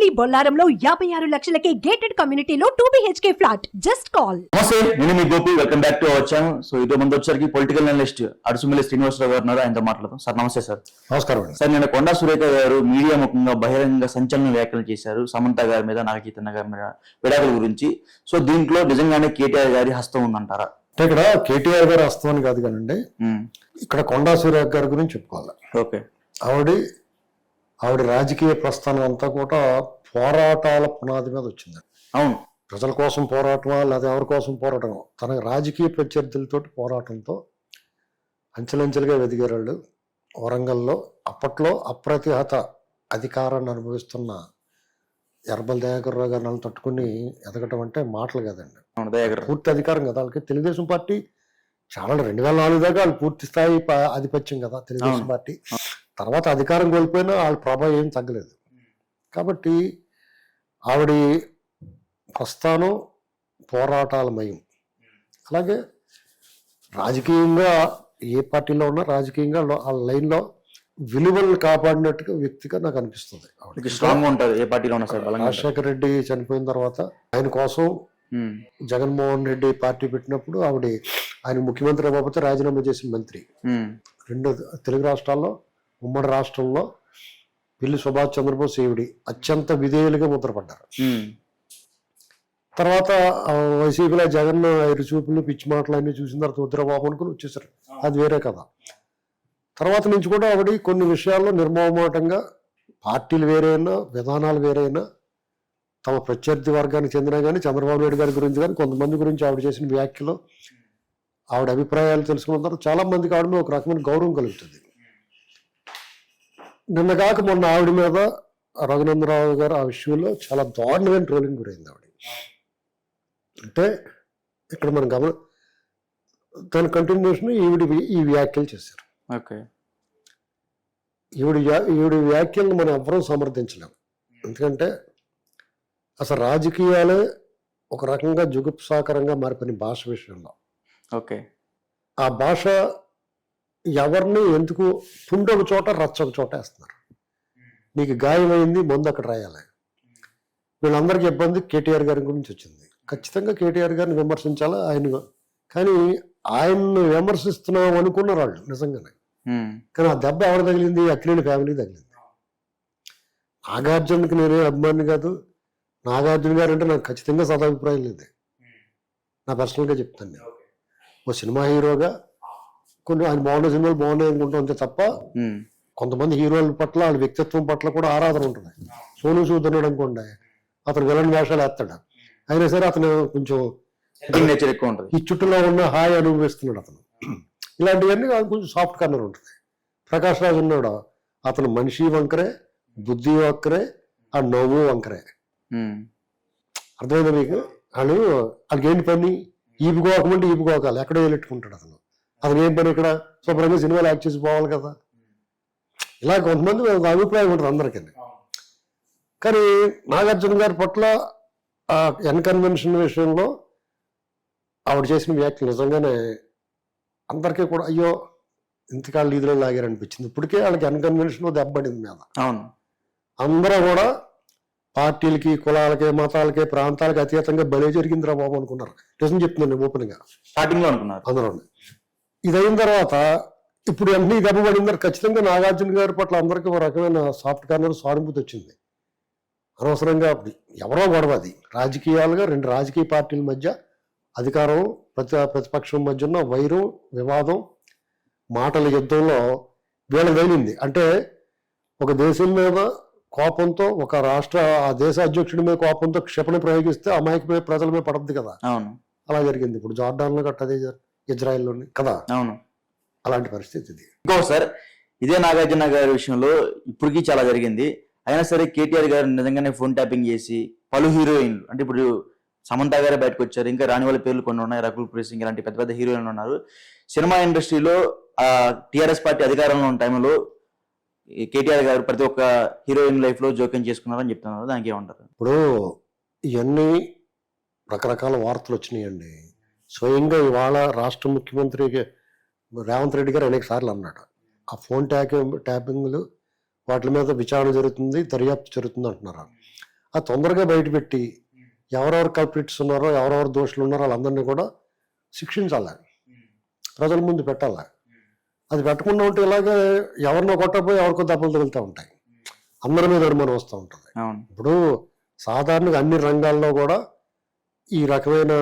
కొంపల్లి బొల్లారంలో యాభై ఆరు లక్షలకే గేటెడ్ కమ్యూనిటీలో two BHK flat just call నమస్తే నేను మీ Gopi. Welcome back to our channel so ఇదో మంది వచ్చరికి పొలిటికల్ అనలిస్ట్ అడుసుమిల్లి శ్రీనివాసరావు గారు ఉన్నారు. ఆయనతో మాట్లాడదాం. సార్ నమస్తే సార్. నమస్కారం సార్ నేను కొండా సురేఖ గారు మీడియా ముఖంగా బహిరంగ సంచలన వ్యాఖ్యలు చేశారు. సమంత గారి మీద నాగ చైతన్య గారి మీద విడాకుల గురించి. సో దీంట్లో నిజంగానే కేటీఆర్ గారి హస్తం ఉందంటారా? అంటే ఇక్కడ కేటీఆర్ గారు వస్తామని కాదు కానండి. ఇక్కడ కొండా సూర్య గారి గురించి చెప్పుకోవాలి. ఓకే. ఆవిడ ఆవిడ రాజకీయ ప్రస్థానం అంతా కూడా పోరాటాల పునాది మీద వచ్చింది. అవును. ప్రజల కోసం పోరాటమా లేదా ఎవరి కోసం పోరాటం తన రాజకీయ ప్రత్యర్థులతో పోరాటంతో అంచెలంచెలుగా ఎదిగారు వాళ్ళు వరంగల్లో అప్పట్లో అప్రతిహత అధికారాన్ని అనుభవిస్తున్న ఎర్బల్ దయాకర్ రావు గారిని వాళ్ళు తట్టుకుని ఎదగటం అంటే మాటలు కదండి. పూర్తి అధికారం కదా వాళ్ళకి. తెలుగుదేశం పార్టీ చాలా రెండు వేల నాలుగు దాకా వాళ్ళు పూర్తి స్థాయి ఆధిపత్యం కదా తెలుగుదేశం. పార్టీ. తర్వాత అధికారం కోల్పోయినా వాళ్ళ ప్రభావం ఏం తగ్గలేదు. కాబట్టి ఆవిడ ప్రస్థానం పోరాటాలమయం అలాగే రాజకీయంగా ఏ పార్టీలో ఉన్నా రాజకీయంగా ఆ లైన్లో విలువలను కాపాడినట్టుగా వ్యక్తిగా నాకు అనిపిస్తుంది ఆవిడ. స్ట్రాంగ్ ఉంటుంది ఏ పార్టీలో ఉన్నా సార్. రాజశేఖర రెడ్డి చనిపోయిన తర్వాత ఆయన కోసం జగన్మోహన్ రెడ్డి పార్టీ పెట్టినప్పుడు ఆవిడ ఆయన ముఖ్యమంత్రి అవ్వకపోతే రాజీనామా చేసిన మంత్రి. రెండు తెలుగు రాష్ట్రాల్లో ఉమ్మడి రాష్ట్రంలో పిల్లి సుభాష్ చంద్రబోస్ ఈవిడి అత్యంత విధేయులుగా ముద్రపడ్డారు. తర్వాత వైసీపీలో జగన్ ఐదు చూపులు పిచ్చి మాటలు అన్ని చూసిన తర్వాత ఉద్రబాబు అనుకుని వచ్చేసారు అది వేరే కథ. తర్వాత నుంచి కూడా ఆవిడ కొన్ని విషయాల్లో నిర్మోహమాటంగా పార్టీలు వేరైనా విధానాలు వేరైనా తమ ప్రత్యర్థి వర్గానికి చెందిన కానీ చంద్రబాబు నాయుడు గారి గురించి కానీ కొంతమంది గురించి ఆవిడ చేసిన వ్యాఖ్యలు ఆవిడ అభిప్రాయాలు తెలుసుకున్న తర్వాత చాలా మందికి ఆవిడ ఒక రకమైన గౌరవం కలుగుతుంది. నిన్న కాక మొన్న ఆవిడ మీద రఘునందరావు గారు ఆ విషయంలో చాలా దారుణమైన ట్రోలింగ్ గురైంది ఆవిడ. అంటే ఇక్కడ మనం గమన దాని కంటిన్యూషన్ ఈవిడ ఈ వ్యాఖ్యలు చేశారు. ఓకే. ఈవిడ ఈవిడ వ్యాఖ్యలను మనం ఎవ్వరూ సమర్థించలేం. ఎందుకంటే అసలు రాజకీయాలే ఒక రకంగా జుగుప్సాకరంగా మారిపోయిన భాష విషయంలో. ఓకే. ఆ భాష ఎవరిని ఎందుకు పుండు ఒక చోట రచ్చ ఒక చోట వేస్తున్నారు. నీకు గాయమైంది మందు అక్కడ రాయాలి. వీళ్ళందరికీ ఇబ్బంది కేటీఆర్ గారి గురించి వచ్చింది. ఖచ్చితంగా కేటీఆర్ గారిని విమర్శించాలా ఆయన కానీ ఆయన్ని విమర్శిస్తున్నాం అనుకున్నారు వాళ్ళు నిజంగానే. కానీ ఆ దెబ్బ ఎవరు తగిలింది? అఖిలేని ఫ్యామిలీ తగిలింది. నాగార్జునకి నేనే అభిమాని కాదు. నాగార్జున గారు అంటే నాకు ఖచ్చితంగా సదాభిప్రాయం లేదు. నా పర్సనల్గా చెప్తాను నేను. ఓ సినిమా హీరోగా కొన్ని ఆయన బాగున్న సినిమాలు బాగున్నాయి అనుకుంటా అంతే తప్ప కొంతమంది హీరోల పట్ల వాళ్ళ వ్యక్తిత్వం పట్ల కూడా ఆరాధన ఉంటుంది. సోను సూద్ ఉన్నాడు అనుకోండి అతను విలన్ వేషాలు వేస్తాడు. అయినా సరే అతను కొంచెం helping నేచర్ ఎక్కువ ఉంటుంది. ఈ చుట్టూలో ఉన్న హాయి అనుభవిస్తున్నాడు అతను. ఇలాంటివన్నీ కొంచెం సాఫ్ట్ కార్నర్ ఉంటుంది. ప్రకాష్ రాజు ఉన్నాడు. అతను మనిషి వంకరే బుద్ధి వంకరే ఆ నవ్వు వంకరే. అర్థమైందా మీకు? వాళ్ళు వాళ్ళకి ఏంటి పని ఈపుకోకమంటే ఈపుకోకాలి ఎక్కడో వెళ్ళెట్టుకుంటాడు అతను. అతను ఏం పని ఇక్కడ? శుభ్రంగా సినిమాలు యాక్ట్ చేసి పోవాలి కదా. ఇలా కొంతమంది ఒక అభిప్రాయం ఉంటుంది అందరికీ. కానీ నాగార్జున గారి పట్ల ఆ ఎన్కన్వెన్షన్ విషయంలో ఆవిడ చేసిన వ్యాఖ్యలు నిజంగానే అందరికీ కూడా అయ్యో ఇంతకాళ్ళు ఈదులో లాగారనిపించింది. ఇప్పటికే వాళ్ళకి ఎన్కన్వెన్షన్ దెబ్బడింది మీద. అవును. అందరూ కూడా పార్టీలకి కులాలకి మతాలకి ప్రాంతాలకి అతీతంగా బలే జరిగిందిరా బాబు అనుకున్నారు. నిజం చెప్తున్నాను ఓపెన్గా. స్టార్టింగ్లో అనుకున్నారు. అందరూ. ఇది అయిన తర్వాత ఇప్పుడు వెంటనే ఈ దెబ్బ పడింది ఖచ్చితంగా నాగార్జున గారి పట్ల అందరికీ ఒక రకమైన సాఫ్ట్ కార్నర్ సానుభూతి వచ్చింది. అనవసరంగా అప్పుడు ఎవరో గొడవ అది. రాజకీయాలుగా రెండు రాజకీయ పార్టీల మధ్య అధికారం ప్రతి ప్రతిపక్షం మధ్య ఉన్న వైరం వివాదం మాటల యుద్ధంలో వీళ్ళకి తగిలింది. అంటే ఒక దేశం మీద కోపంతో ఒక రాష్ట్ర ఆ దేశ అధ్యక్షుడి మీద కోపంతో క్షిపణి ప్రయోగిస్తే అమాయకమైన ప్రజల మీద పడద్దు కదా. అవును. అలా జరిగింది. ఇప్పుడు జార్డాన్లో గట్ట అదే జరి- ఇజ్రాయెల్లోని కదా? అవును. అలాంటి పరిస్థితి ఇది. ఇంకో సార్ ఇదే నాగార్జున గారి విషయంలో ఇప్పటికీ చాలా జరిగింది. అయినా సరే కేటీఆర్ గారు నిజంగానే ఫోన్ ట్యాపింగ్ చేసి పలు హీరోయిన్లు అంటే ఇప్పుడు సమంత గారే బయటకు వచ్చారు ఇంకా రాని వాళ్ళ పేర్లు కొన్ని ఉన్నాయి రకుల్ ప్రీత్ సింగ్ ఇలాంటి పెద్ద పెద్ద హీరోయిన్లు ఉన్నారు. సినిమా ఇండస్ట్రీలో ఆ టిఆర్ఎస్ పార్టీ అధికారంలో ఉన్న టైంలో కేటీఆర్ గారు ప్రతి ఒక్క హీరోయిన్ లైఫ్లో జోక్యం చేసుకున్నారని చెప్తున్నారు. దానికి ఏమంటారు? ఇప్పుడు ఇవన్నీ రకరకాల వార్తలు వచ్చినాయండి. స్వయంగా ఇవాళ రాష్ట్ర ముఖ్యమంత్రి రేవంత్ రెడ్డి గారు అనేక సార్లు అన్నాడు. ఆ ఫోన్ ట్యాపింగ్ ట్యాపింగ్లు వాటి మీద విచారణ జరుగుతుంది దర్యాప్తు జరుగుతుంది అంటున్నారు. ఆ తొందరగా బయటపెట్టి ఎవరెవరు కల్పిట్స్ ఉన్నారో ఎవరెవరు దోషులు ఉన్నారో వాళ్ళందరినీ కూడా శిక్షించాలి. ప్రజల ముందు పెట్టాలి. అది పెట్టకుండా ఉంటే ఇలాగే ఎవరినో కొట్టపోయి ఎవరికో దెబ్బలు తగులుతూ ఉంటాయి. అందరి మీద అనుమానం వస్తూ ఉంటుంది. ఇప్పుడు సాధారణంగా అన్ని రంగాల్లో కూడా ఈ రకమైన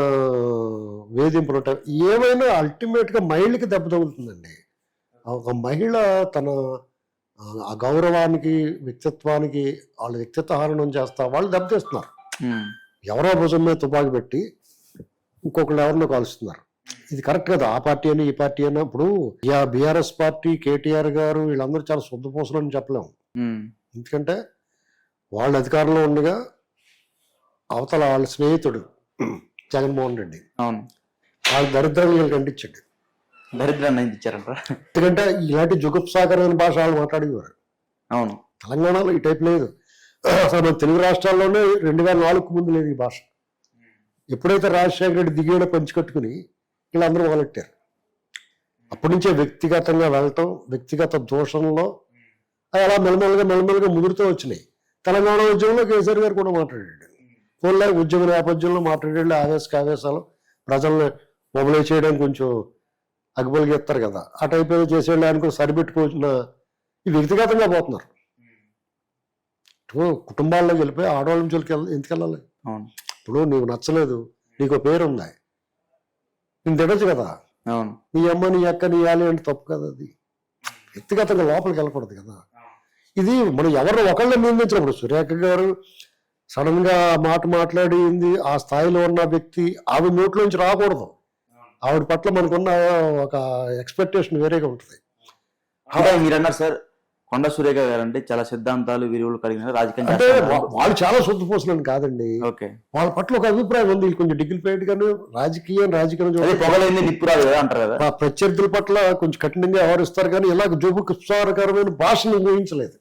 వేధింపులు ఉంటాయి. ఏమైనా అల్టిమేట్గా మహిళకి దెబ్బ తగులుతుందండి. ఒక మహిళ తన ఆ, గౌరవానికి వ్యక్తిత్వానికి వాళ్ళ వ్యక్తిత్వ హరణం చేస్తా వాళ్ళు దెబ్బతీస్తున్నారు ఎవరో భుజం మీద తుపాకి పెట్టి ఇంకొకళ్ళు ఎవరినో కాలుస్తున్నారు. ఇది కరెక్ట్ కదా? ఆ పార్టీ అని ఈ పార్టీ అని ఇప్పుడు బీఆర్ఎస్ పార్టీ కేటీఆర్ గారు వీళ్ళందరూ చాలా శుద్ధపూసలు అని చెప్పలేము ఎందుకంటే వాళ్ళ అధికారంలో ఉండగా అవతల వాళ్ళ స్నేహితుడు జగన్మోహన్ రెడ్డి. అవును. వాళ్ళ దరిద్రాన్ని వీళ్ళకి అంటించాడు దరిద్రాన్ని ఇచ్చారంట ఎందుకంటే ఇలాంటి జుగుప్సాకరమైన భాష వాళ్ళు మాట్లాడేవారు. అవును. తెలంగాణలో ఈ టైప్ లేదు. అసలు మన తెలుగు రాష్ట్రాల్లోనే రెండు వేల నాలుగుకు ముందు లేదు ఈ భాష. ఎప్పుడైతే రాజశేఖర రెడ్డి దిగేడ పంచికట్టుకుని వీళ్ళందరూ మొదలెట్టారు అప్పటి నుంచే వ్యక్తిగతంగా వెళ్ళటం వ్యక్తిగత దోషంలో అవి అలా మెల్లమెల్లగా మెల్లమెల్లగా ముదురుతూ వచ్చినాయి. తెలంగాణ ఉద్యమంలో కేసీఆర్ గారు కూడా మాట్లాడాడు. ఫోన్లో ఉద్యమ నేపథ్యంలో మాట్లాడాడు ఆవేశక ఆవేశాలు ప్రజల్ని మొబలై చేయడానికి కొంచెం ఎత్తారు కదా. ఆ టైప్ ఏదో చేసేవాళ్ళు అనుకుని సరిపెట్టుకోవచ్చిన ఈ వ్యక్తిగతంగా పోతున్నారు. ఇప్పుడు కుటుంబాల్లోకి వెళ్ళిపోయి ఆడవాళ్ళ నుంచి వెళ్ళి ఎందుకు వెళ్ళాలి? ఇప్పుడు నీకు నచ్చలేదు నీకు పేరు ఉంది. నేను తినచ్చు కదా. నీ అమ్మ నీ అక్క నీ ఆలి అంటే తప్పు కదా అది. వ్యక్తిగతంగా లోపలికి వెళ్ళకూడదు కదా. ఇది మనం ఎవరు ఒకళ్ళని నిందించినప్పుడు సురేఖ గారు సడన్గా మాట మాట్లాడింది ఆ స్థాయిలో ఉన్న వ్యక్తి ఆవిడ నోట్లోంచి రాకూడదు. ఆవిడ పట్ల మనకున్న ఒక ఎక్స్పెక్టేషన్ వేరేగా ఉంటుంది. అంటే మీరు అన్నారు సార్ కొండ సురేఖ గారు అంటే చాలా సిద్ధాంతాలు విలువలు కలిగిన రాజకీయం అంటే వాళ్ళు చాలా శుద్ధపోసలని కాదండి. ఓకే. వాళ్ళ పట్ల ఒక అభిప్రాయం ఉంది. కొంచెం డిగ్నిఫైడ్ గాను రాజకీయం రాజకీయం. పొగలైంది కదా అంటారు కదా. ఆ ప్రత్యర్థుల పట్ల కొంచెం కఠినంగా వ్యవహరిస్తారు కానీ ఇలా జోబుకరమైన భాషను ఊహించలేదు.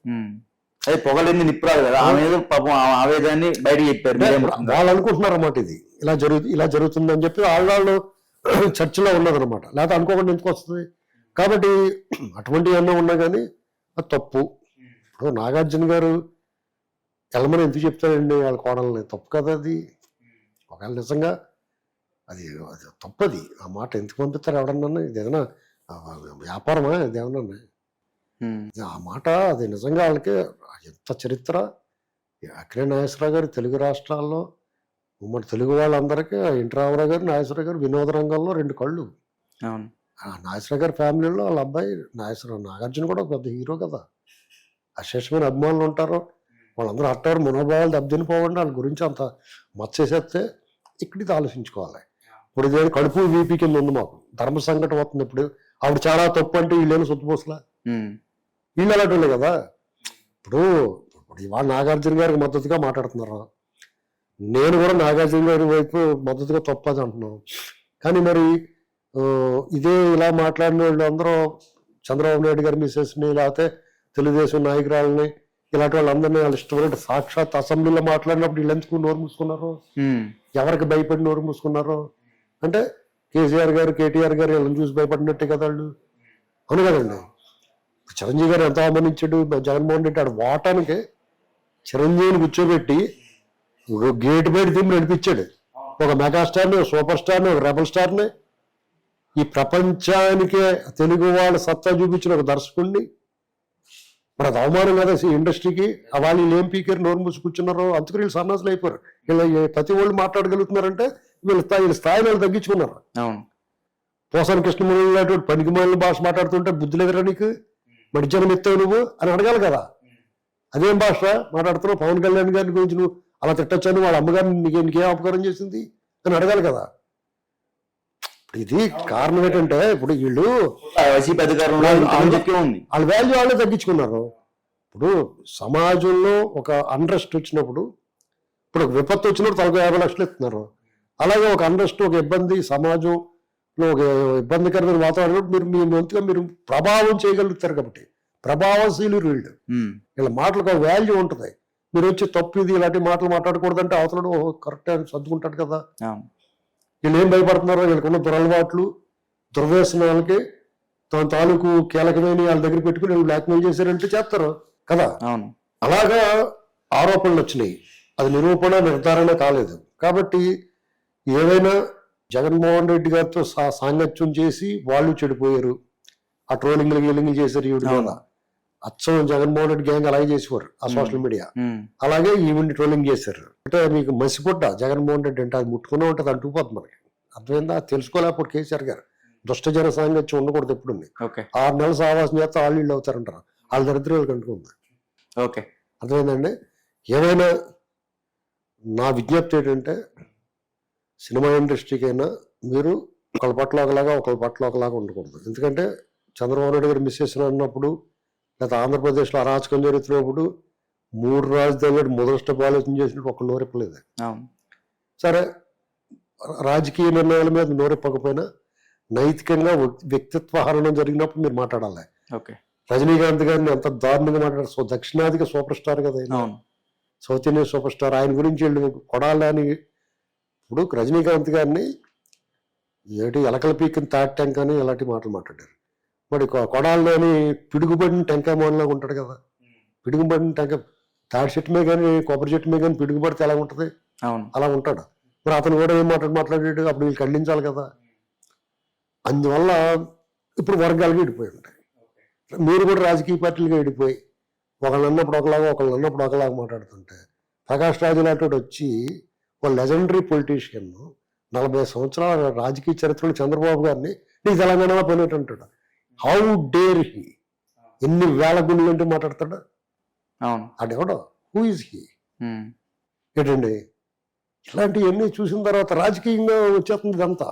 అదే పొగలేంది నిప్పు రాదు కదా. ఆమె పాపం ఆవేదాన్ని బయటకు చెప్పారు? వాళ్ళు అనుకుంటున్నారు అన్నమాట ఇది. ఇలా జరుగు ఇలా జరుగుతుంది అని చెప్పి వాళ్ళు చర్చలో ఉన్నదన్నమాట. లేకపోతే అనుకోకుండా ఎందుకు వస్తుంది? కాబట్టి అటువంటి అన్న ఉన్నా కానీ అది తప్పు. ఇప్పుడు నాగార్జున గారు వెళ్ళమని ఎందుకు చెప్తారండి వాళ్ళ కోడల్ని? తప్పు కదా అది. ఒకవేళ నిజంగా అది అది తప్పది ఆ మాట ఎందుకు పంపిస్తారు ఎవడన్నా? ఇది ఏదైనా వ్యాపారమా? ఇది ఏమన్నా ఉమ్. ఆ మాట అది నిజంగా వాళ్ళకి ఎంత చరిత్ర? అక్కినే నాగేశ్వరరావు గారు తెలుగు రాష్ట్రాల్లో ఉమ్మడి తెలుగు వాళ్ళందరికీ ఎన్టీ రామారావు గారు నాగేశ్వరరావు గారు వినోద రంగంలో రెండు కళ్ళు. అవును. ఆ నాగేశ్వరరావు గారి ఫ్యామిలీలో వాళ్ళ అబ్బాయి నాగేశ్వరరావు నాగార్జున కూడా ఒక పెద్ద హీరో కదా. అశేషమైన అభిమానులు ఉంటారు. వాళ్ళందరూ అట్టారు మనోభావాలు దెబ్బతినిపోకుండా వాళ్ళ గురించి అంత మచ్చేసేస్తే ఇక్కడిది ఆలోచించుకోవాలి. ఇప్పుడు ఇదే కడుపు వీపీ కింద ఉంది మాకు. ధర్మ సంకటం అవుతుంది ఇప్పుడు. ఆవిడ చాలా తప్పు అంటే వీళ్ళేమో సొత్తుపోసలా. వీళ్ళు అలాంటి కదా. ఇప్పుడు ఇప్పుడు ఇవాళ నాగార్జున గారికి మద్దతుగా మాట్లాడుతున్నారు. నేను కూడా నాగార్జున గారి వైపు మద్దతుగా తప్పదు అంటున్నాను. కానీ మరి ఇదే ఇలా మాట్లాడిన వాళ్ళు అందరూ చంద్రబాబు నాయుడు గారి మిసెస్ని లేకపోతే తెలుగుదేశం నాయకురాలని ఇలాంటి వాళ్ళందరినీ వాళ్ళు ఇష్టపడినట్టు సాక్షాత్ అసెంబ్లీలో మాట్లాడినప్పుడు వీళ్ళు ఎందుకు నోరు మూసుకున్నారు. ఎవరికి భయపడి నోరు మూసుకున్నారు? అంటే కేసీఆర్ గారు కేటీఆర్ గారు వీళ్ళని చూసి భయపడినట్టే కదా వాళ్ళు? అవును కదండి. చిరంజీవి గారు ఎంత అవమానించాడు. జగన్మోహన్ రెడ్డి ఆడు వాటానికి చిరంజీవిని కూర్చోబెట్టి ఒక గేట్ బయట తిమ్మి నడిపించాడు. ఒక మెగాస్టార్ని ఒక సూపర్ స్టార్ని ఒక రెబల్ స్టార్ని. ఈ ప్రపంచానికే తెలుగు వాళ్ళ సత్తా చూపించిన ఒక దర్శకుడిని మరి అది అవమానం కదా ఈ ఇండస్ట్రీకి. వాళ్ళు వీళ్ళు ఏం పీకారు నోరు మూసి కూర్చున్నారు అందుకు వీళ్ళు సన్నాసులు అయిపోయారు. వీళ్ళ ప్రతి వాళ్ళు మాట్లాడగలుగుతున్నారంటే వీళ్ళ స్థాయి వీళ్ళ స్థాయిని వాళ్ళు తగ్గించుకున్నారు. పోసాని కృష్ణమూర్తి లాంటి పనికి మాలిన భాష మాట్లాడుతుంటే బుద్ధి లేదురా నీకు? మడిజనం ఎత్తావు నువ్వు అని అడగాలి కదా. అదేం భాష? మాట్లాడుతున్నావు పవన్ కళ్యాణ్ గారి గురించి నువ్వు అలా తిట్టొచ్చాను వాళ్ళ అమ్మగారిని నీకు నీకేం అపకారం చేసింది? అని అడగాలి కదా. ఇది కారణం ఏంటంటే ఇప్పుడు వీళ్ళు వాళ్ళ వాల్యూ వాళ్ళే తగ్గించుకున్నారు. ఇప్పుడు సమాజంలో ఒక అన్రెస్ట్ వచ్చినప్పుడు ఇప్పుడు ఒక విపత్తు వచ్చినప్పుడు తలకు యాభై లక్షలు ఇస్తున్నారు. అలాగే ఒక అన్రెస్ట్ ఒక ఇబ్బంది సమాజంలో ఒక ఇబ్బందికరమైన వాతావరణం మీరు మీ వంతుగా మీరు ప్రభావం చేయగలుగుతారు కాబట్టి. ప్రభావశీలు వీళ్ళు. వీళ్ళ మాటలకు ఒక వాల్యూ ఉంటుంది. మీరు వచ్చి తప్పు ఇది ఇలాంటి మాటలు మాట్లాడకూడదంటే అవతలడు కరెక్ట్ అని సర్దుకుంటాడు కదా. వీళ్ళు ఏం భయపడుతున్నారో వీళ్ళకున్న దురలవాట్లు దుర్వ్యసనాలకి తన తాలూకు కీలకమైన వాళ్ళ దగ్గర పెట్టుకుని వీళ్ళు బ్లాక్మెయిల్ చేశారంటే చేస్తారు కదా. అవును. అలాగా ఆరోపణలు వచ్చినాయి. అది నిరూపణ నిర్ధారణ కాలేదు. కాబట్టి ఏదైనా జగన్మోహన్ రెడ్డి గారితో సాంగత్యం చేసి వాళ్ళు చెడిపోయారు. ఆ ట్రోలింగ్లు గీలింగ్లు చేశారు ఈవిడ. అచ్చం జగన్మోహన్ రెడ్డి గ్యాంగ్ అలాగే చేసేవారు ఆ సోషల్ మీడియా అలాగే ఈవిడ్ని ట్రోలింగ్ చేశారు. అంటే మీకు మసిపొట్ట జగన్మోహన్ రెడ్డి అంటే అది ముట్టుకునే ఉంటుంది అంటుకుపోతుంది మనకి. అర్థమైందా? తెలుసుకోలేకపోతే కేసీఆర్ గారు దుష్టజన సాంగత్యం ఉండకూడదు ఎప్పుడు ఓకే. ఆరు నెలలు సావాసం చేస్తే వాళ్ళు వీళ్ళు అవుతారంటారు? వాళ్ళ దరిద్రాలు కంటుకుంది. ఓకే. అర్థమైందండి? ఏమైనా నా విజ్ఞప్తి ఏంటంటే సినిమా ఇండస్ట్రీకైనా మీరు ఒకళ్ళ పట్ల ఒకలాగా ఒకళ్ళ పట్ల ఒకలాగా ఉండకూడదు. ఎందుకంటే చంద్రబాబు నాయుడు గారు మిస్ చేసిన అన్నప్పుడు లేదా ఆంధ్రప్రదేశ్లో అరాచకం జరుగుతున్నప్పుడు మూడు రాజధానులు మొదటి ఆలోచన చేసినట్టు ఒక నోరెప్పలేదు. సరే రాజకీయ నిర్ణయాల మీద నోరెప్పకపోయినా నైతికంగా వ్యక్తిత్వ హరణం జరిగినప్పుడు మీరు మాట్లాడాలి. ఓకే. రజనీకాంత్ గారిని ఎంత దారుణంగా మాట్లాడారు. సో దక్షిణాదిగా సూపర్ స్టార్ కదా సౌత్ ఇండియన్ సూపర్ స్టార్ ఆయన గురించి వీళ్ళు కొడాలని ఇప్పుడు రజనీకాంత్ గారిని ఏటి ఎలకల పీకిన తాటి టెంక అని ఇలాంటి మాటలు మాట్లాడారు. మరి కొ- కొడాలని పిడుగుబడిన టెంకాయ మోహన్లాగా ఉంటాడు కదా. పిడుగుబడిన టెంకాయ తాటి చెట్టు మీద కానీ కొబ్బరి చెట్టు మీద కానీ పిడుగుబడితే ఎలా ఉంటుంది? అలా ఉంటాడు. మరి అతను కూడా ఏం మాట్లాడి మాట్లాడాడు? అప్పుడు వీళ్ళు ఖండించాలి కదా. అందువల్ల ఇప్పుడు వర్గాలుగా విడిపోయి ఉంటాయి. మీరు కూడా రాజకీయ పార్టీలుగా విడిపోయి ఒకళ్ళు అన్నప్పుడు ఒకలాగా ఒకళ్ళు అన్నప్పుడు ఒకలాగా మాట్లాడుతుంటే ప్రకాష్ రాజు లాంటి వచ్చి ఒక లెజెండరీ పొలిటీషియన్ నలభై సంవత్సరాల రాజకీయ చరిత్రలో చంద్రబాబు గారిని నీకు తెలంగాణలో పోయినట్టు అంటాడు. హౌ డేర్ హీ ఎన్ని వేల గుండెలు అంటే మాట్లాడతాడు? అవును. అడెవడో హూ ఇస్ హీ ఏంటండి? ఇలాంటివన్నీ చూసిన తర్వాత రాజకీయంగా వచ్చేస్తుంది ఇదంతా.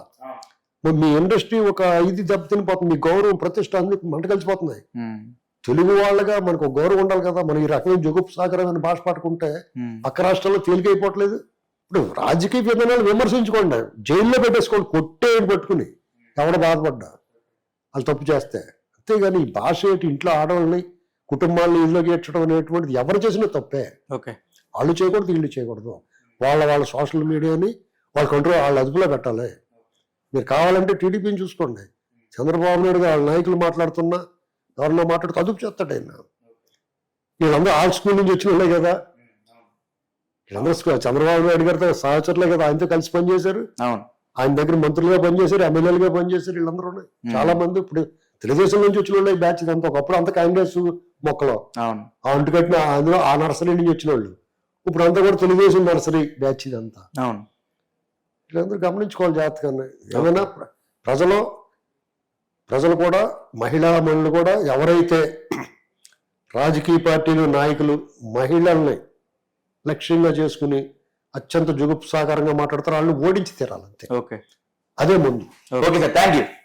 మీ ఇండస్ట్రీ ఒక ఇది దెబ్బతినిపోతుంది మీ గౌరవం ప్రతిష్ట అన్ని మంట కలిసిపోతున్నాయి. ఉమ్, తెలుగు వాళ్ళగా మనకు గౌరవం ఉండాలి కదా మనం ఈ రకమైన జగుపు సాగరమైన భాష పాడుకుంటే ఉమ్, పక్క రాష్ట్రాల్లో తేలికైపోవట్లేదు. ఇప్పుడు రాజకీయ విధానాలు విమర్శించుకోండి. జైల్లో పెట్టేసుకోండి కొట్టేయని పట్టుకుని. ఎవడ బాధపడ్డా? వాళ్ళు తప్పు చేస్తే. అంతేగాని ఈ భాష ఏంటి? ఇంట్లో ఆడవాళ్ళని కుటుంబాలను ఇల్లుకి ఏడ్చడం అనేటువంటిది ఎవరు చేసినా తప్పే. ఓకే. వాళ్ళు చేయకూడదు వీళ్ళు చేయకూడదు. వాళ్ళ వాళ్ళ సోషల్ మీడియాని వాళ్ళ కంట్రోల్ వాళ్ళ అదుపులో పెట్టాలి. మీరు కావాలంటే టీడీపీని చూసుకోండి. చంద్రబాబు నాయుడు గారు వాళ్ళ నాయకులు మాట్లాడుతున్నా ఎవరన్నా మాట్లాడుతూ అదుపు చేస్తాడు ఆయన. వీళ్ళందరూ ఆల్ స్కూల్ నుంచి వచ్చిన వాళ్ళే కదా. వీళ్ళందరూ చంద్రబాబు నాయుడు గారితో సహచరులే కదా ఆయనతో కలిసి పనిచేశారు. అవును. ఆయన దగ్గర మంత్రులుగా పనిచేశారు ఎమ్మెల్యేలుగా పనిచేశారు వీళ్ళందరూ చాలా మంది ఇప్పుడు తెలుగుదేశం నుంచి వచ్చిన వాళ్ళే బ్యాచ్ ఇదంతా ఒకప్పుడు అంత కాంగ్రెస్ మొక్కలో. ఆ అంటుకట్టిన అందులో ఆ నర్సరీ నుంచి వచ్చిన వాళ్ళు. ఇప్పుడు అంతా కూడా తెలుగుదేశం నర్సరీ బ్యాచ్ ఇదంతా వీళ్ళందరూ గమనించుకోవాలి జాగ్రత్తగా ఏమైనా ప్ర- ప్రజలు ప్రజలు కూడా మహిళా మనులు కూడా ఎవరైతే రాజకీయ పార్టీలు నాయకులు మహిళల్ని లక్ష్యంగా చేసుకుని అత్యంత జుగుప్సాకరంగా మాట్లాడతారు వాళ్ళని ఓడించి తీరాలి అంతే ఓకే. అదే ముందు. ఓకే. Sir thank you.